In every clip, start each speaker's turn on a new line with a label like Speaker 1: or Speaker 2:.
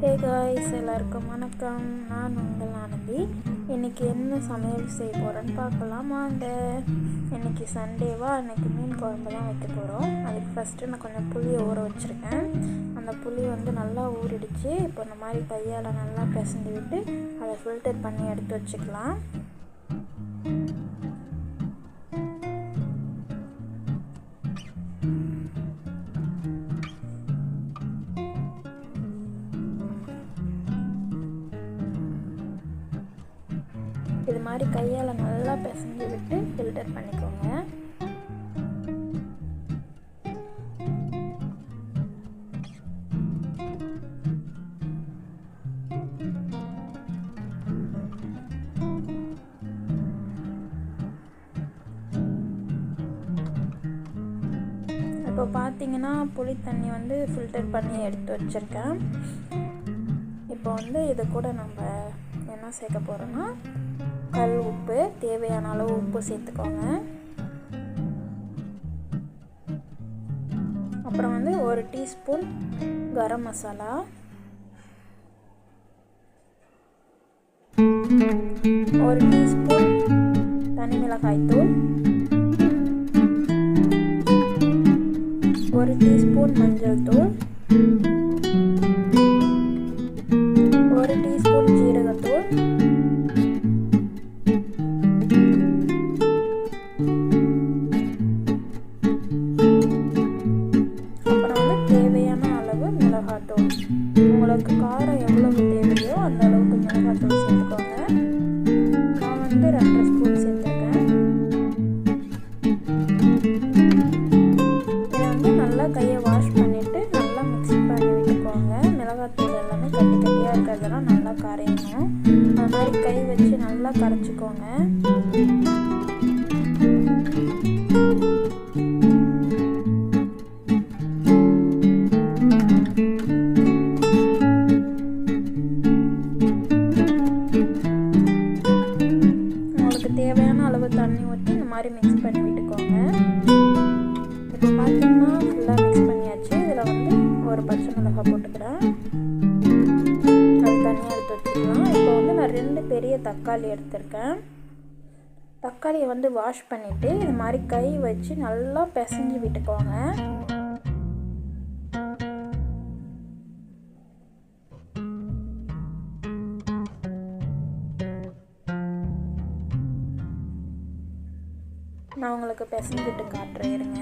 Speaker 1: Hey guys எல்லாருக்கும் வணக்கம். நான் உங்கள் ஆனந்தி. இன்றைக்கி என்ன சமையல் செய்ய போகிறேன்னு பார்க்கலாம். வாங்க. இன்றைக்கி சண்டேவா? அன்றைக்கி மீன் குழம்பு தான் வைக்க போகிறோம் அதுக்கு ஃபஸ்ட்டு நான் கொஞ்சம் புளியை ஊற வச்சுருக்கேன். அந்த புளி வந்து நல்லா ஊறிடுச்சு. இப்போ இந்த மாதிரி கையால் நல்லா பிசைஞ்சு விட்டு அதை ஃபில்டர் பண்ணி எடுத்து வச்சுக்கலாம். மாதிரி கையால் நல்லா பிசைஞ்சு விட்டு ஃபில்டர் பண்ணிக்கோங்க. இப்போ பார்த்தீங்கன்னா புளி தண்ணி வந்து ஃபில்டர் பண்ணி எடுத்து வச்சுருக்கேன். இப்போ வந்து இது கூட நம்ம என்ன சேர்க்க போகிறோன்னா கல் உப்பு தேவையான அளவு உப்பு சேர்த்துக்கோங்க. அப்புறம் வந்து ஒரு டீஸ்பூன் கரம் மசாலா. ஒரு டீஸ்பூன் தனி மிளகாய் தூள். ஒரு டீஸ்பூன் மஞ்சள் தூள். நல்லா கையை வாஷ் பண்ணிவிட்டு நல்லா மிக்ஸ் பண்ணி விட்டுக்கோங்க. மிளகாத்தூள் எல்லாமே கட்டி கட்டியாக இருக்கிறதெல்லாம் நல்லா கரையணும். அது மாதிரி கை வச்சு நல்லா கரைச்சிக்கோங்க. தேவையான அளவு தண்ணி ஊற்றி இந்த மாதிரி மிக்ஸ் பண்ணி விட்டுக்கோங்க. இப்போ பார்த்தீங்கன்னா ஃபுல்லாக மிக்ஸ் பண்ணியாச்சு. இதில் வந்து ஒரு பச்சை மிளகா போட்டுக்கிறேன். அது தனியாக எடுத்து வச்சுக்கலாம். இப்போ வந்து நான் ரெண்டு பெரிய தக்காளி எடுத்திருக்கேன். தக்காளியை வந்து வாஷ் பண்ணிவிட்டு இது மாதிரி கை வச்சு நல்லா பிசைஞ்சு விட்டுக்கோங்க. நான் உங்களுக்கு பிசைஞ்சிட்டு காட்டுறேன் இருங்க.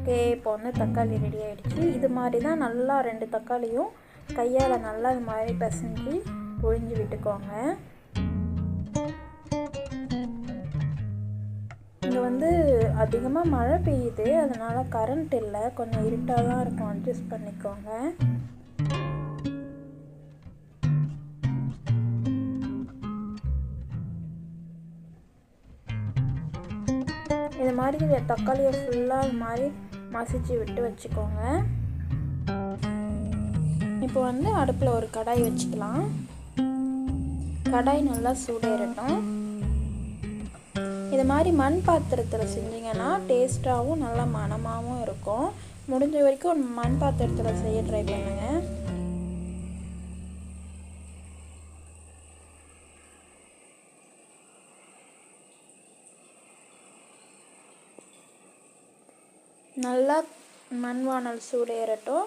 Speaker 1: ஓகே இப்போ வந்து தக்காளி ரெடி ஆகிடுச்சு இது மாதிரி தான் நல்லா ரெண்டு தக்காளியும் கையால் நல்லா இது மாதிரி பிசைஞ்சு புழிஞ்சு விட்டுக்கோங்க. இங்கே வந்து அதிகமாக மழை பெய்யுது. அதனால் கரண்ட் இல்லை. கொஞ்சம் இருட்டாக தான் இருக்கும். அட்ஜஸ்ட் பண்ணிக்கோங்க. இது மாதிரி தக்காளியை ஃபுல்லாக இது மாதிரி மசிச்சு விட்டு வச்சுக்கோங்க. இப்போ வந்து அடுப்பில் ஒரு கடாய் வச்சுக்கலாம். கடாய் நல்லா சூடேறட்டும். இது மாதிரி மண் பாத்திரத்தில் செஞ்சிங்கன்னா டேஸ்ட்டாகவும் நல்லா மனமாகவும் இருக்கும். முடிஞ்ச வரைக்கும் மண் பாத்திரத்தில் செய்ய ட்ரை பண்ணுங்கள் நல்லா மண்வானல் சூடேறட்டும்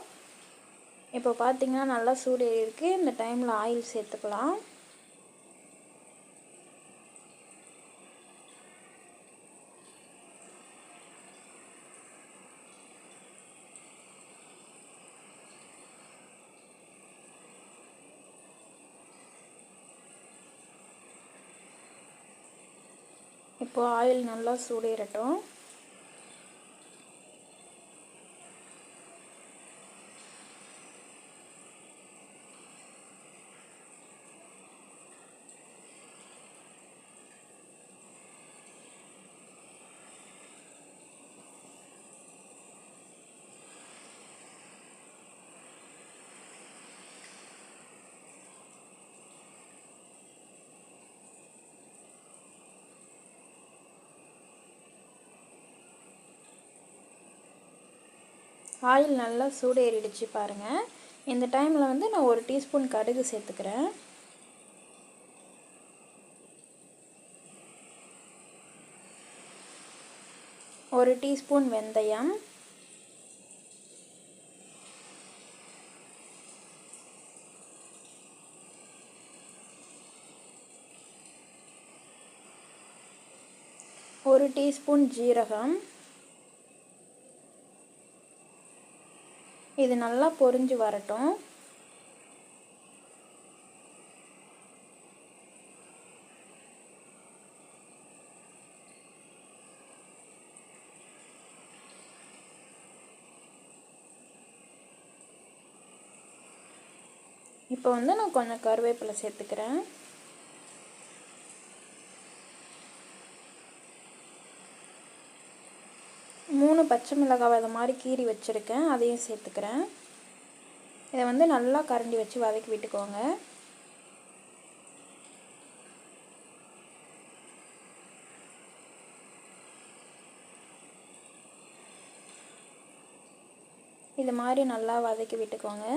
Speaker 1: இப்போ பார்த்தீங்கன்னா நல்லா சூடேறிருக்கு இந்த டைமில் ஆயில் சேர்த்துக்கலாம். இப்போது ஆயில் நல்லா சூடேறட்டும் ஆயில் நல்லா சூடு ஏறிடுச்சு பாருங்கள் இந்த டைமில் வந்து நான் ஒரு டீஸ்பூன் கடுகு சேர்த்துக்கிறேன். ஒரு டீஸ்பூன் வெந்தயம். ஒரு டீஸ்பூன் ஜீரகம். இது நல்லா பொரிஞ்சு வரட்டும். இப்போ வந்து நான் கொஞ்சம் கருவேப்பிலை சேர்த்துக்கிறேன். மூணு பச்சை மிளகாய் அது மாதிரி கீறி வச்சுருக்கேன். அதையும் சேர்த்துக்கிறேன். இதை வந்து நல்லா கரண்டி வச்சு வதக்கி விட்டுக்கோங்க. இது மாதிரி நல்லா வதக்கி விட்டுக்கோங்க.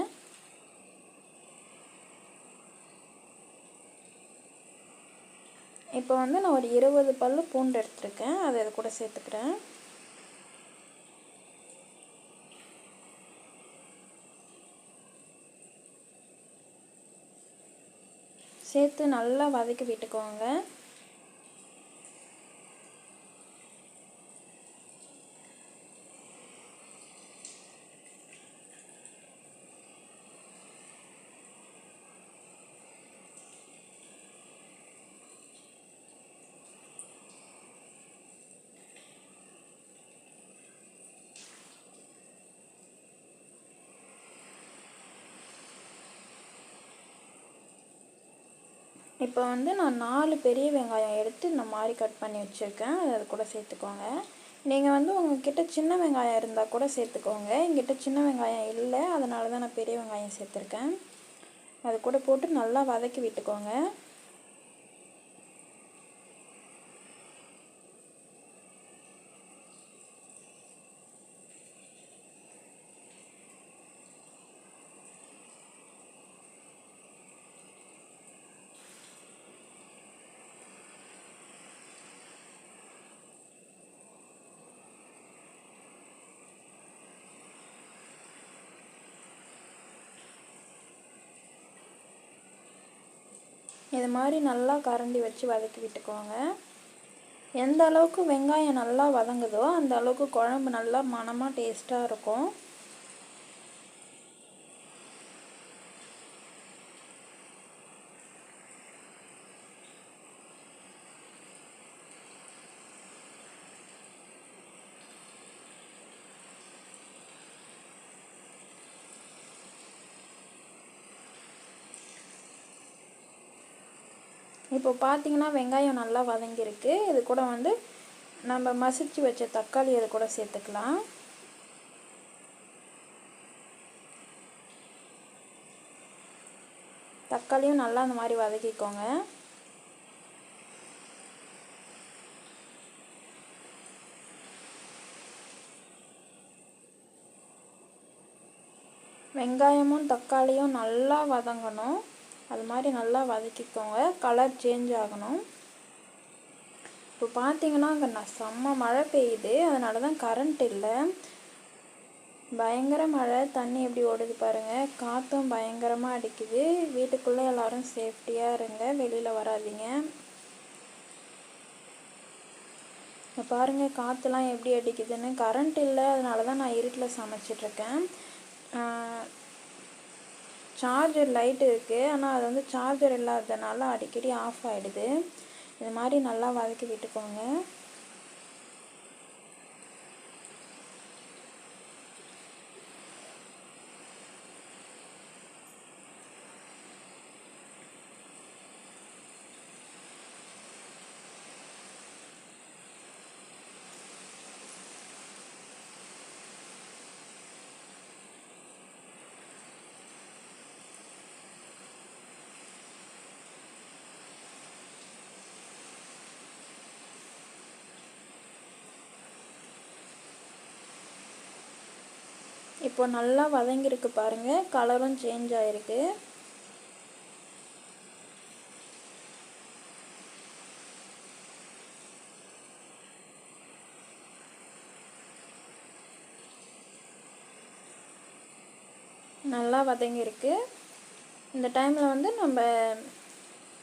Speaker 1: இப்போ வந்து நான் ஒரு இருபது பல் பூண்டு எடுத்துருக்கேன். அதை இது கூட சேர்த்துக்கிறேன். சேர்த்து நல்லா வதக்கி விட்டுக்கோங்க. இப்போ வந்து நான் நாலு பெரிய வெங்காயம் எடுத்து இந்த மாதிரி கட் பண்ணி வச்சுருக்கேன். அது கூட சேர்த்துக்கோங்க. நீங்கள் வந்து உங்ககிட்ட சின்ன வெங்காயம் இருந்தால் கூட சேர்த்துக்கோங்க. எங்கிட்ட சின்ன வெங்காயம் இல்லை. அதனால தான் நான் பெரிய வெங்காயம் சேர்த்துருக்கேன். அது கூட போட்டு நல்லா வதக்கி விட்டுக்கோங்க. இது மாதிரி நல்லா கரண்டி வச்சு வதக்கி விட்டுக்கோங்க. எந்த அளவுக்கு வெங்காயம் நல்லா வதங்குதோ அந்த அளவுக்கு குழம்பு நல்லா மணமாக டேஸ்ட்டாக இருக்கும். இப்போ பார்த்தீங்கன்னா வெங்காயம் நல்லா வதங்கியிருக்கு. இது கூட வந்து நம்ம மசிச்சு வச்ச தக்காளி அது கூட சேர்த்துக்கலாம். தக்காளியும் நல்லா அந்த மாதிரி வதக்கிக்கோங்க. வெங்காயமும் தக்காளியும் நல்லா வதங்கணும். அது மாதிரி நல்லா வதக்கிக்கோங்க. கலர் சேஞ்ச் ஆகணும். இப்போ பார்த்தீங்கன்னா அங்கே நான் செம்ம மழை பெய்யுது. அதனால தான் கரண்ட் இல்லை. பயங்கர மழை. தண்ணி எப்படி ஓடுது பாருங்கள் காற்றும் பயங்கரமாக அடிக்குது. வீட்டுக்குள்ளே எல்லோரும் சேஃப்டியாக இருங்க. வெளியில் வராதிங்க. இப்போ பாருங்கள் காற்றுலாம் எப்படி அடிக்குதுன்னு. கரண்ட் இல்லை. அதனால தான் நான் இருட்டில் சமைச்சிட்ருக்கேன் சார்ஜர் லைட் இருக்குது ஆனால் அது வந்து சார்ஜர் இல்லாததுனால அடிக்கடி ஆஃப் ஆகிடுது இது மாதிரி நல்லா வதக்கி விட்டுக்கோங்க. இப்போ நல்லா வதங்கியிருக்கு பாருங்கள் கலரும் சேஞ்ச் ஆகிருக்கு நல்லா வதங்கியிருக்கு. இந்த டைமில் வந்து நம்ம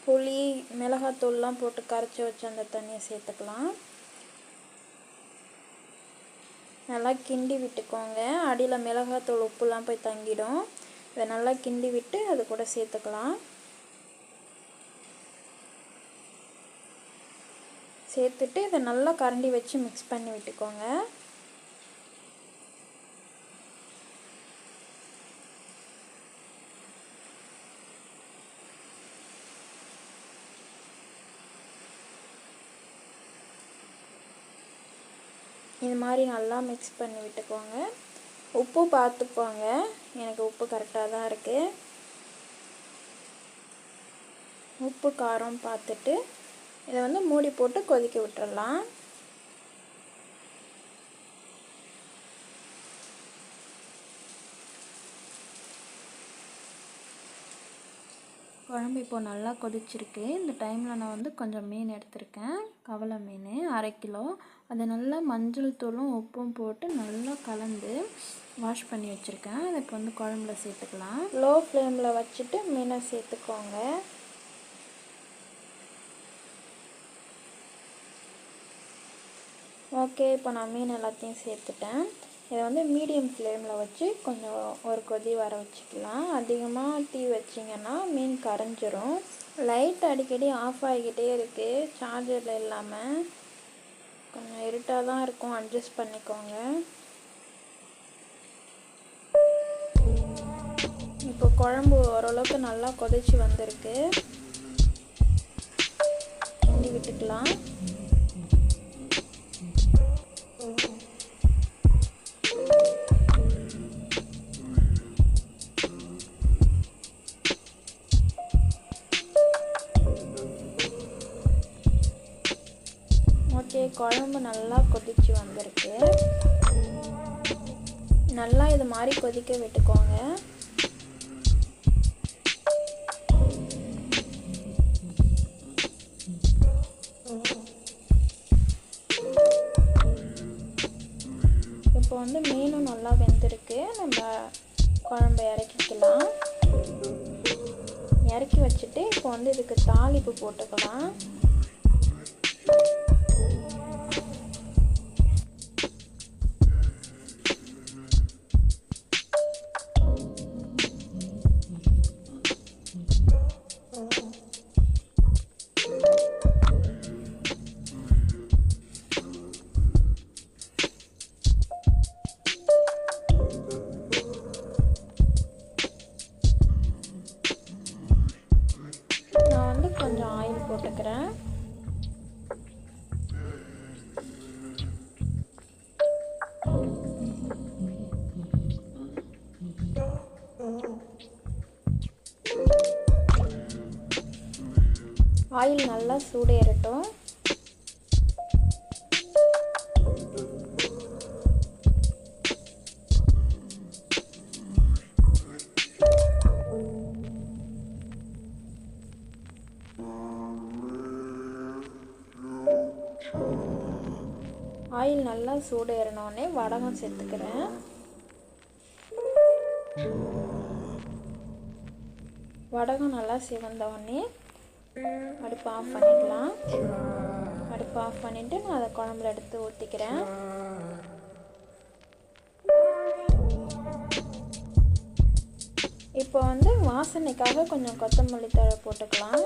Speaker 1: புளி மிளகாத்தூள்லாம் போட்டு கரைச்சி வச்ச அந்த தண்ணியை சேர்த்துக்கலாம். நல்லா கிண்டி விட்டுக்கோங்க. அடியில் மிளகாத்தூள் உப்புலாம் போய் தங்கிடும். இதை நல்லா கிண்டி விட்டு அது கூட சேர்த்துக்கலாம். சேர்த்துட்டு இதை நல்லா கரண்டி வச்சு மிக்ஸ் பண்ணி விட்டுக்கோங்க. இது மாதிரி நல்லா மிக்ஸ் பண்ணி விட்டுக்கோங்க. உப்பு பார்த்துக்கோங்க. எனக்கு உப்பு கரெக்டாக தான் இருக்குது உப்பு காரம் பார்த்துட்டு இதை வந்து மூடி போட்டு கொதிக்க விட்டுடலாம் குழம்பு இப்போது நல்லா கொதிச்சிருக்கு. இந்த டைமில் நான் வந்து கொஞ்சம் மீன் எடுத்திருக்கேன். கவலை மீன் அரை கிலோ. அதை நல்லா மஞ்சள் தூளும் உப்பும் போட்டு நல்லா கலந்து வாஷ் பண்ணி வச்சுருக்கேன். அதை இப்போ வந்து குழம்புல சேர்த்துக்கலாம். லோ ஃப்ளேமில் வச்சுட்டு மீனை சேர்த்துக்கோங்க. ஓகே இப்போ நான் மீன் எல்லாத்தையும் சேர்த்துட்டேன். இதை வந்து மீடியம் ஃப்ளேமில் வச்சு கொஞ்சம் ஒரு கொதி வர வச்சுக்கலாம். அதிகமாக தீ வச்சிங்கன்னா மீன் கரைஞ்சிரும். லைட் அடிக்கடி ஆஃப் ஆகிக்கிட்டே இருக்குது சார்ஜரில் இல்லாமல் கொஞ்சம் இருட்டாக தான் இருக்கும். அட்ஜஸ்ட் பண்ணிக்கோங்க. இப்போ குழம்பு ஓரளவுக்கு நல்லா கொதிச்சு வந்திருக்கு. கிண்டி விட்டுக்கலாம். குழம்பு நல்லா கொதிச்சு வந்திருக்கு. நல்லா இது மாதிரி கொதிக்க விட்டுக்கோங்க. இப்போ வந்து மீனும் நல்லா வெந்திருக்கு. நம்ம குழம்ப இறக்கிக்கலாம். இறக்கி வச்சுட்டு இப்போ வந்து இதுக்கு தாளிப்பு போட்டுக்கலாம். ஆயில் நல்லா சூடேறட்டும். ஆயில் நல்லா சூடு ஏறினோடனே வடகம் சேர்த்துக்கிறேன். வடகம் நல்லா சிவந்தவொடனே அடுப்பு ஆஃப் பண்ணிக்கலாம் அடுப்பு ஆஃப் பண்ணிவிட்டு நான் அதை குழம்புல எடுத்து ஊற்றிக்கிறேன் இப்போ வந்து வாசனைக்காக கொஞ்சம் கொத்தமல்லி தழை போட்டுக்கலாம்.